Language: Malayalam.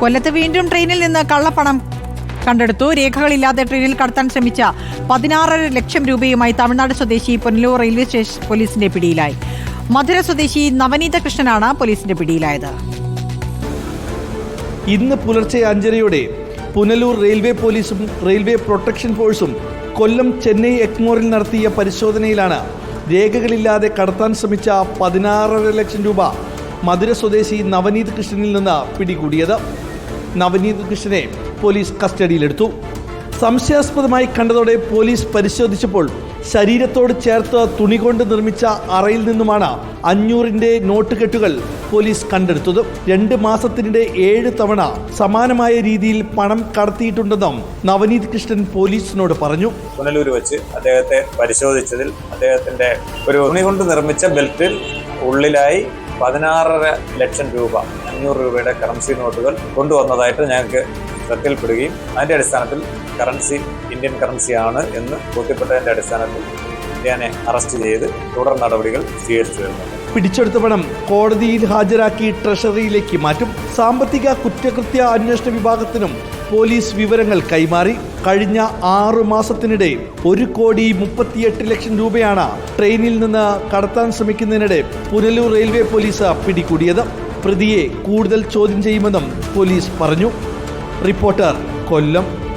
കൊല്ലത്ത് വീണ്ടും ട്രെയിനിൽ നിന്ന് കള്ളപ്പണം കണ്ടെടുത്തു. രേഖകളില്ലാതെ ട്രെയിനിൽ കടത്താൻ ശ്രമിച്ച പതിനാറര ലക്ഷം രൂപയുമായി തമിഴ്നാട് സ്വദേശി പുനലൂർ റെയിൽവേ സ്റ്റേഷൻ പോലീസിന്റെ പിടിയിലായി. മധുര സ്വദേശി നവനീത കൃഷ്ണനാണ് പോലീസിന്റെ പിടിയിലായത്. ഇന്ന് പുലർച്ചെ അഞ്ചരയോടെ പുനലൂർ റെയിൽവേ പോലീസും റെയിൽവേ പ്രൊട്ടക്ഷൻ ഫോഴ്സും കൊല്ലം ചെന്നൈ എക്മോറിൽ നടത്തിയ പരിശോധനയിലാണ് രേഖകളില്ലാതെ കടത്താൻ ശ്രമിച്ച പതിനാറര ലക്ഷം രൂപ മധുര സ്വദേശി നവനീത് കൃഷ്ണനിൽ നിന്ന് പിടികൂടിയത്. നവനീത് കൃഷ്ണനെ പോലീസ് കസ്റ്റഡിയിലെടുത്തു. സംശയാസ്പദമായി കണ്ടതോടെ പോലീസ് പരിശോധിച്ചപ്പോൾ ശരീരത്തോട് ചേർത്ത് തുണി കൊണ്ട് നിർമ്മിച്ച അറയിൽ നിന്നുമാണ് അഞ്ഞൂറിന്റെ നോട്ട് കെട്ടുകൾ പോലീസ് കണ്ടെടുത്തത്. രണ്ട് മാസത്തിനിടെ ഏഴ് തവണ സമാനമായ രീതിയിൽ പണം കടത്തിയിട്ടുണ്ടെന്നും നവനീത് കൃഷ്ണൻ പോലീസിനോട് പറഞ്ഞു. പുനലൂർ വെച്ച് അദ്ദേഹത്തെ പരിശോധിച്ചതിൽ അദ്ദേഹത്തിന്റെ ഒരു തുണി കൊണ്ട് നിർമ്മിച്ച ബെൽറ്റിൽ ഉള്ളിലായി പതിനാറര ലക്ഷം രൂപ അഞ്ഞൂറ് രൂപയുടെ കറൻസി നോട്ടുകൾ കൊണ്ടുവന്നതായിട്ട് ഞങ്ങൾക്ക് ശ്രദ്ധയിൽപ്പെടുകയും അതിന്റെ അടിസ്ഥാനത്തിൽ കറൻസി ഇന്ത്യൻ കറൻസി ആണ് എന്ന് ബോധ്യപ്പെട്ടതിന്റെ അടിസ്ഥാനത്തിൽ ഇന്ത്യനെ അറസ്റ്റ് ചെയ്ത് തുടർ നടപടികൾ സ്വീകരിച്ചു വരുന്നുണ്ട് പിടിച്ചെടുത്ത പണം കോടതിയിൽ ഹാജരാക്കി ട്രഷറിയിലേക്ക് മാറ്റും. സാമ്പത്തിക കുറ്റകൃത്യ അന്വേഷണ വിഭാഗത്തിനും പോലീസ് വിവരങ്ങൾ കൈമാറി. കഴിഞ്ഞ ആറു മാസത്തിനിടെ ഒരു കോടി മുപ്പത്തിയെട്ട് ലക്ഷം രൂപയാണ് ട്രെയിനിൽ നിന്ന് കടത്താൻ ശ്രമിക്കുന്നതിനിടെ പുനലൂർ റെയിൽവേ പോലീസ് പിടികൂടിയത്. പ്രതിയെ കൂടുതൽ ചോദ്യം ചെയ്യുമെന്നും പോലീസ് പറഞ്ഞു. റിപ്പോർട്ടർ കൊല്ലം.